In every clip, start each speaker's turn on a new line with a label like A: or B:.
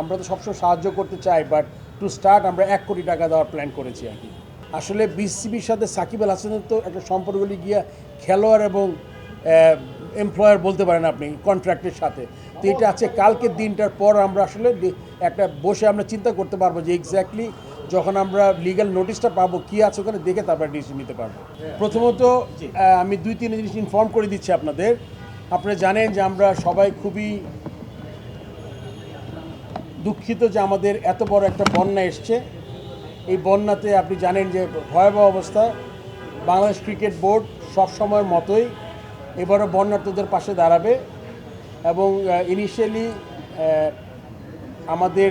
A: আমরা তো সবসময় সাহায্য করতে চাই বাট টু স্টার্ট আমরা এক কোটি টাকা দেওয়ার প্ল্যান করেছি আর কি। আসলে বিসিবির সাথে সাকিব আল হাসানের তো একটা সম্পর্কগুলি গিয়া খেলোয়াড় এবং এমপ্লয়ার বলতে পারেন আপনি কন্ট্রাক্টের সাথে। তো এটা আছে কালকের দিনটার পর আমরা আসলে একটা বসে আমরা চিন্তা করতে পারব যে এক্স্যাক্টলি যখন আমরা লিগ্যাল নোটিশটা পাবো কী আছে ওখানে দেখে তারপরে ডিসিশন নিতে পারব। প্রথমত আমি দুই তিন জিনিস ইনফর্ম করে দিচ্ছি আপনাদের। আপনারা জানেন যে আমরা সবাই খুবই দুঃখিত যে আমাদের এত বড় একটা বন্যা এসছে। এই বন্যাতে আপনি জানেন যে ভয়াবহ অবস্থা। বাংলাদেশ ক্রিকেট বোর্ড সব সময়ের মতোই এবারও বন্যার্থদের পাশে দাঁড়াবে এবং ইনিশিয়ালি আমাদের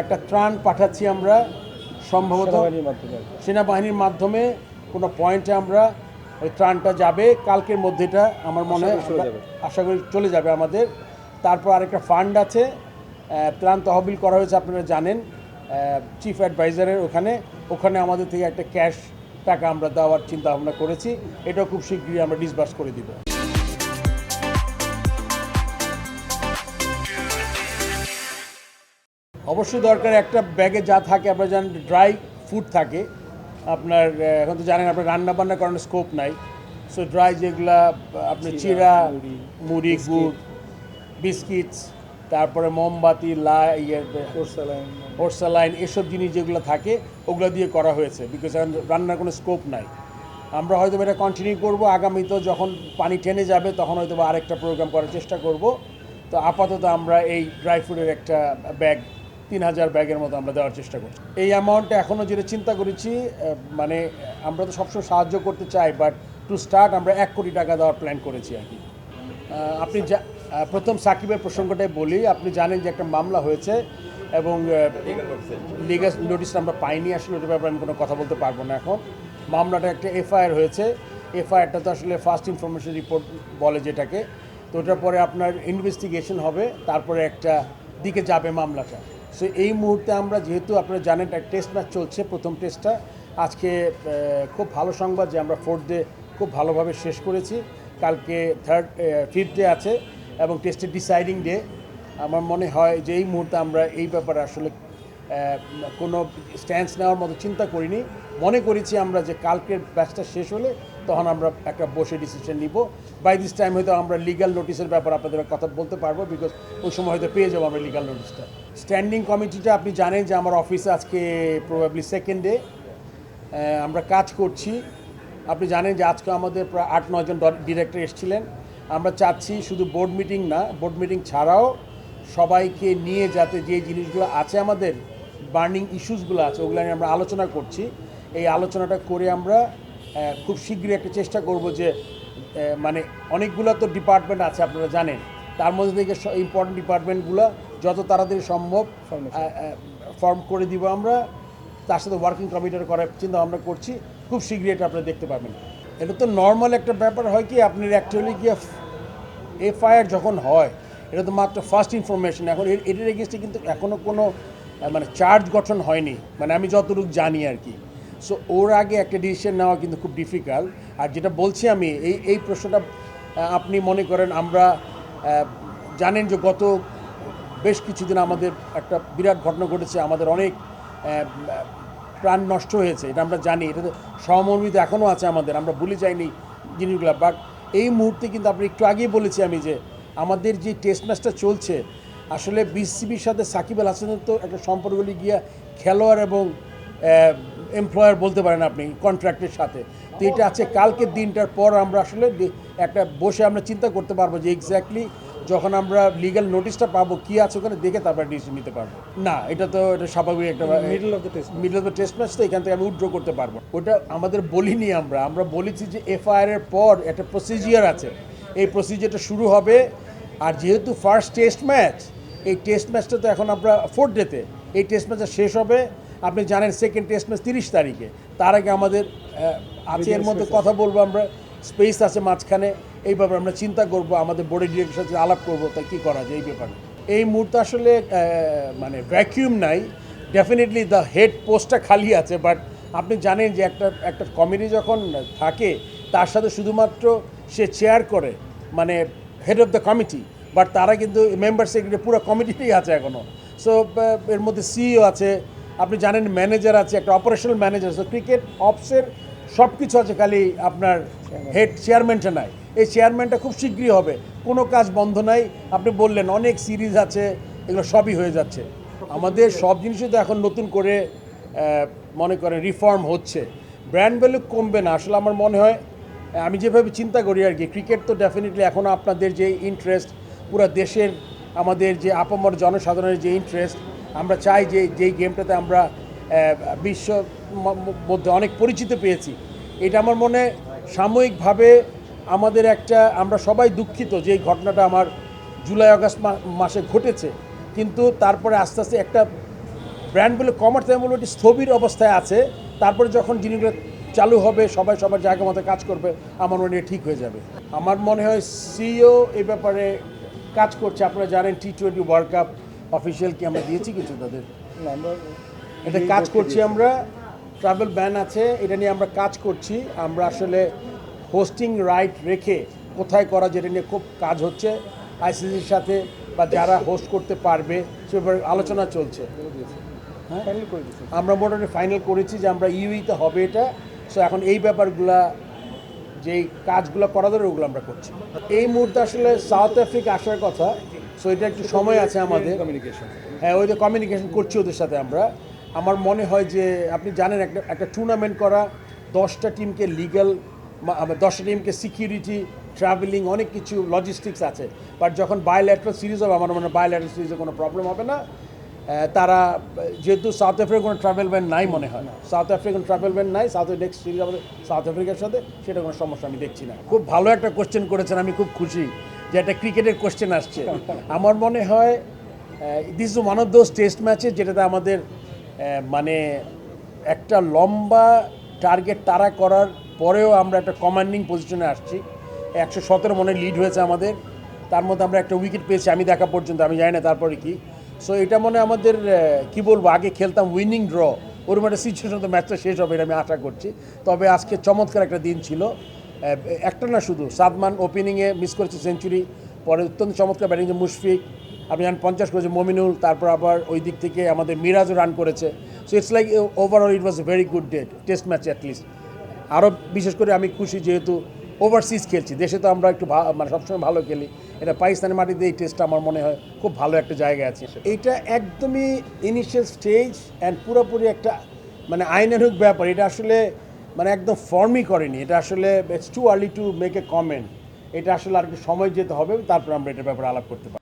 A: একটা ত্রাণ পাঠাচ্ছি আমরা সম্ভবত সেনাবাহিনীর মাধ্যমে। কোনো পয়েন্টে আমরা ওই ত্রাণটা যাবে। কালকের মধ্যেটা আমার মনে হয় আশা করি চলে যাবে। আমাদের। তারপর আরেকটা ফান্ড আছে। ত্রাণ তহবিল করা হয়েছে আপনারা জানেন। চিফ অ্যাডভাইজারের ওখানে। ওখানে আমাদের থেকে একটা ক্যাশ টাকা আমরা দেওয়ার চিন্তা ভাবনা করেছি। এটাও খুব শীঘ্রই আমরা ডিসবার্স করে দিব। অবশ্যই দরকার একটা ব্যাগে যা থাকে আপনারা জানেন ড্রাই ফুড থাকে। আপনার এখন তো জানেন আপনার রান্না বান্না করানোর স্কোপ নাই। সো ড্রাই যেগুলা আপনার চিরা মুড়ি গুড় বিস্কিটস তারপরে মোমবাতি লা ইয়ে এসব জিনিস যেগুলো থাকে ওগুলো দিয়ে করা হয়েছে বিকজ এখন রান্নার কোনো স্কোপ নাই। আমরা হয়তো এটা কন্টিনিউ করব আগামীতে যখন পানি টেনে যাবে তখন হয়তো বা আরেকটা প্রোগ্রাম করার চেষ্টা করব। তো আপাতত আমরা এই ড্রাই ফ্রুটের একটা ব্যাগ তিন হাজার ব্যাগের মতো আমরা দেওয়ার চেষ্টা করছি। এই অ্যামাউন্টটা এখনও যেটা চিন্তা করেছি মানে আমরা তো সবসময় সাহায্য করতে চাই বাট টু স্টার্ট আমরা এক কোটি টাকা দেওয়ার প্ল্যান করেছি আর কি। আপনি যা প্রথম সাকিবের প্রসঙ্গটাই বলি। আপনি জানেন যে একটা মামলা হয়েছে এবং লিগাল নোটিশটা আমরা পাইনি আসলে ওটার ব্যাপারে আমি কোনো কথা বলতে পারব না এখন। মামলাটা একটা এফআইআর হয়েছে। এফআইআরটা তো আসলে ফার্স্ট ইনফরমেশন রিপোর্ট বলে যেটাকে। তো ওটার পরে আপনার ইনভেস্টিগেশন হবে তারপরে একটা দিকে যাবে মামলাটা। সো এই মুহূর্তে আমরা যেহেতু আপনারা জানেন একটা টেস্ট ম্যাচ চলছে প্রথম টেস্টটা আজকে খুব ভালো সংবাদ যে আমরা ফোর্থ ডে খুব ভালোভাবে শেষ করেছি। কালকে থার্ড ফিফথ ডে আছে। এবং টেস্টের ডিসাইডিং ডে আমার মনে হয় যে এই মুহূর্তে আমরা এই ব্যাপারে আসলে কোনো স্ট্যান্স নেওয়ার মতো চিন্তা করিনি। মনে করেছি আমরা যে কালকের ব্যাচটা শেষ হলে তখন আমরা একটা বসে ডিসিশন নিব। বাই দিস টাইম হয়তো আমরা লিগাল নোটিশের ব্যাপারে আপনাদের কথা বলতে পারব বিকজ ওই সময় হয়তো পেয়ে যাব আমরা লিগাল নোটিশটা স্ট্যান্ডিং কমিটিটা আপনি জানেন যে আমার অফিসে আজকে প্রবাবলি সেকেন্ড ডে আমরা কাজ করছি। আপনি জানেন যে আজকে আমাদের প্রায় আট নয়জন ডিরেক্টর এসেছিলেন। আমরা চাচ্ছি শুধু বোর্ড মিটিং না বোর্ড মিটিং ছাড়াও সবাইকে নিয়ে যাতে যে জিনিসগুলো আছে আমাদের বার্নিং ইস্যুসগুলো আছে ওগুলো নিয়ে আমরা আলোচনা করছি। এই আলোচনাটা করে আমরা খুব শীঘ্রই একটা চেষ্টা করব যে মানে অনেকগুলো তো ডিপার্টমেন্ট আছে আপনারা জানেন তার মধ্যে থেকে ইম্পর্টেন্ট ডিপার্টমেন্টগুলো যত তাড়াতাড়ি সম্ভব ফর্ম করে দিব আমরা। তার সাথে ওয়ার্কিং কমিটির করার চিন্তা আমরা করছি। খুব শীঘ্রই এটা আপনারা দেখতে পাবেন এটা তো নর্মাল একটা ব্যাপার হয় কি, আপনি অ্যাকচুয়ালি গিয়ে এফআইআর যখন হয়, এটা তো মাত্র ফার্স্ট ইনফরমেশন এখন এটার এগেনস্টে কিন্তু এখনও কোনো মানে চার্জ গঠন হয়নি। মানে আমি যতটুকু জানি আর কি। সো ওর আগে একটা ডিসিশন নেওয়া কিন্তু খুব ডিফিকাল্ট আর যেটা বলছি আমি, এই এই প্রশ্নটা আপনি মনে করেন আমরা জানেন যে গত বেশ কিছুদিন আমাদের একটা বিরাট ঘটনা ঘটেছে। আমাদের অনেক প্রাণ নষ্ট হয়েছে, এটা আমরা জানি, এটা তো সহমর্মিত এখনও আছে আমাদের, আমরা ভুলে যাইনি জিনিসগুলো। বাট এই মুহূর্তে কিন্তু আপনি একটু আগেই বলেছি আমি যে আমাদের যে টেস্ট ম্যাচটা চলছে, আসলে বিসিবির সাথে সাকিব আল হাসানের তো একটা সম্পর্কগুলি গিয়া খেলোয়াড় এবং এমপ্লয়ার বলতে পারেন আপনি কন্ট্রাক্টের সাথে। তো এটা আছে, কালকের দিনটার পর আমরা আসলে একটা বসে আমরা চিন্তা করতে পারব যে এক্স্যাক্টলি যখন আমরা লিগ্যাল নোটিশটা পাবো কী আছে ওখানে দেখে তারপর ডিসিশন নিতে পারব। না এটা তো এটা স্বাভাবিক একটা middle of the test middle of the test match তো এখান থেকে আমি উইথড্র করতে পারব। ওটা আমাদের বলিনি আমরা আমরা বলেছি যে এফআইআর এর পর একটা প্রসিজিয়ার আছে। এই প্রসিজিয়ারটা শুরু হবে আর যেহেতু ফার্স্ট টেস্ট ম্যাচ এই টেস্ট ম্যাচটা তো এখন আমরা ফোর্থ ডেতে এই টেস্ট ম্যাচটা শেষ হবে। আপনি জানেন সেকেন্ড টেস্ট ম্যাচ তিরিশ তারিখে তার আগে আমাদের আছে এর মধ্যে কথা বলব আমরা স্পেস আছে মাঝখানে। এই ব্যাপারে আমরা চিন্তা করব আমাদের বোর্ডের ডিরেক্টর সাথে আলাপ করব তা কী করা যায় এই ব্যাপারে। এই মুহূর্তে আসলে মানে ভ্যাকিউম নাই ডেফিনেটলি দ্য হেড পোস্টটা খালি আছে বাট আপনি জানেন যে একটা একটা কমিটি যখন থাকে তার সাথে শুধুমাত্র সে চেয়ার করে মানে head of the committee but তারা কিন্তু মেম্বার সেক্রেটারি পুরো কমিটিতেই আছে এখনও সো এর মধ্যে সিইও আছে আপনি জানেন ম্যানেজার আছে একটা অপারেশনাল ম্যানেজার সো ক্রিকেট অপসের সব কিছু আছে খালি আপনার হেড চেয়ারম্যানটা নাই। এই চেয়ারম্যানটা খুব শীঘ্রই হবে। কোনো কাজ বন্ধ নাই। আপনি বললেন, অনেক সিরিজ আছে, এগুলো সবই হয়ে যাচ্ছে। আমাদের সব জিনিসই তো এখন নতুন করে মনে করেন রিফর্ম হচ্ছে। ব্র্যান্ড ভ্যালু কমবে না। আসলে আমার মনে হয়, আমি যেভাবে চিন্তা করি আর কি ক্রিকেট তো ডেফিনেটলি এখনও আপনাদের যে ইন্টারেস্ট পুরো দেশের আমাদের যে আপামর জনসাধারণের যে ইন্টারেস্ট আমরা চাই যে যেই গেমটাতে আমরা বিশ্ব মধ্যে অনেক পরিচিত পেয়েছি। এটা আমার মনে সাময়িকভাবে আমাদের একটা আমরা সবাই দুঃখিত যে এই ঘটনাটা আমার জুলাই আগস্ট মাসে ঘটেছে। কিন্তু তারপরে আস্তে আস্তে একটা ব্র্যান্ডগুলো কমার্স আমি বলব এটি স্থবির অবস্থায় আছে। তারপরে যখন জিনিসগুলো চালু হবে সবাই সবার জায়গা মতো কাজ করবে আমার মনে হয় ঠিক হয়ে যাবে। আমার মনে হয় সিও এ ব্যাপারে কাজ করছে। আপনারা জানেন T twenty World Cup official কি আমরা দিয়েছি কিছু তাদের? এটা কাজ করছি আমরা। ট্রাভেল ব্যান আছে এটা নিয়ে আমরা কাজ করছি। আমরা আসলে হোস্টিং রাইট রেখে কোথায় করা যেটা নিয়ে খুব কাজ হচ্ছে আইসিসির সাথে বা যারা হোস্ট করতে পারবে সে ব্যাপারে আলোচনা চলছে। হ্যাঁ? আমরা মোটামুটি ফাইনাল করেছি যে আমরা ইউইতে হবে এটা সো এখন এই ব্যাপারগুলা যেই কাজগুলো করা দরকার ওগুলো আমরা করছি। এই মুহূর্তে আসলে সাউথ আফ্রিকা আসার কথা সো এটা একটু সময় আছে আমাদের।
B: কমিউনিকেশন
A: হ্যাঁ ওই যে কমিউনিকেশন করছি ওদের সাথে আমরা। আমার মনে হয় যে আপনি জানেন একটা একটা টুর্নামেন্ট করা দশটা টিমকে লিগ্যাল দশটা টিমকে সিকিউরিটি ট্রাভেলিং অনেক কিছু লজিস্টিক্স আছে। বাট যখন বায়োল্যাট্রাল সিরিজ হবে, আমার মনে হয় বায়োল্যাট্রাল সিরিজে কোনো প্রবলেম হবে না। তারা, যেহেতু সাউথ আফ্রিকার কোনো ট্রাভেল ব্যান নাই মনে হয়। না সাউথ আফ্রিকান ট্রাভেল ব্যান নাই সাউথ নেক্সট সিরিজ আমাদের সাউথ আফ্রিকার সাথে, সেটা কোনো সমস্যা আমি দেখছি না। খুব ভালো একটা কোশ্চেন করেছেন, আমি খুব খুশি যে একটা ক্রিকেটের কোশ্চেন আসছে। আমার মনে হয় this is one of those test matches যেটাতে আমাদের মানে একটা লম্বা টার্গেট তারা করার পরেও আমরা একটা কমান্ডিং পজিশনে আসছি। একশো সতেরো মনে লিড হয়েছে আমাদের। তার মধ্যে আমরা একটা উইকেট পেয়েছি, আমি দেখা পর্যন্ত, আমি জানি না তারপরে কি। সো এটা মনে আমাদের কি বলব, আগে খেলতাম উইনিং ড্র ওরকম একটা সিচুয়েশন তো ম্যাচটা শেষ হবে এটা আমি আশা করছি। তবে আজকে চমৎকার একটা দিন ছিল। একটা না শুধু, সাদমান ওপেনিংয়ে মিস করেছে সেঞ্চুরি পরে অত্যন্ত চমৎকার ব্যাটিং মুশফিক আপনি জানেন, পঞ্চাশ করেছে মমিনুল, তারপর আবার ওই দিক থেকে আমাদের মিরাজও রান করেছে। So it's like overall it was a very good day test match at least আরও বিশেষ করে আমি খুশি যেহেতু ওভারসিজ খেলছি। দেশে তো আমরা একটু মানে সবসময় ভালো খেলি। এটা পাকিস্তানের মাটিতে এই টেস্টটা আমার মনে হয় খুব ভালো একটা জায়গা আছে। এইটা একদমই ইনিশিয়াল স্টেজ অ্যান্ড পুরোপুরি একটা মানে আইনানুক ব্যাপার। এটা আসলে মানে একদম ফর্মই করেনি। এটা আসলে it's too early to make a comment এটা আসলে আর একটু সময় যেতে হবে, তারপর আমরা এটার ব্যাপারে আলাপ করতে পারি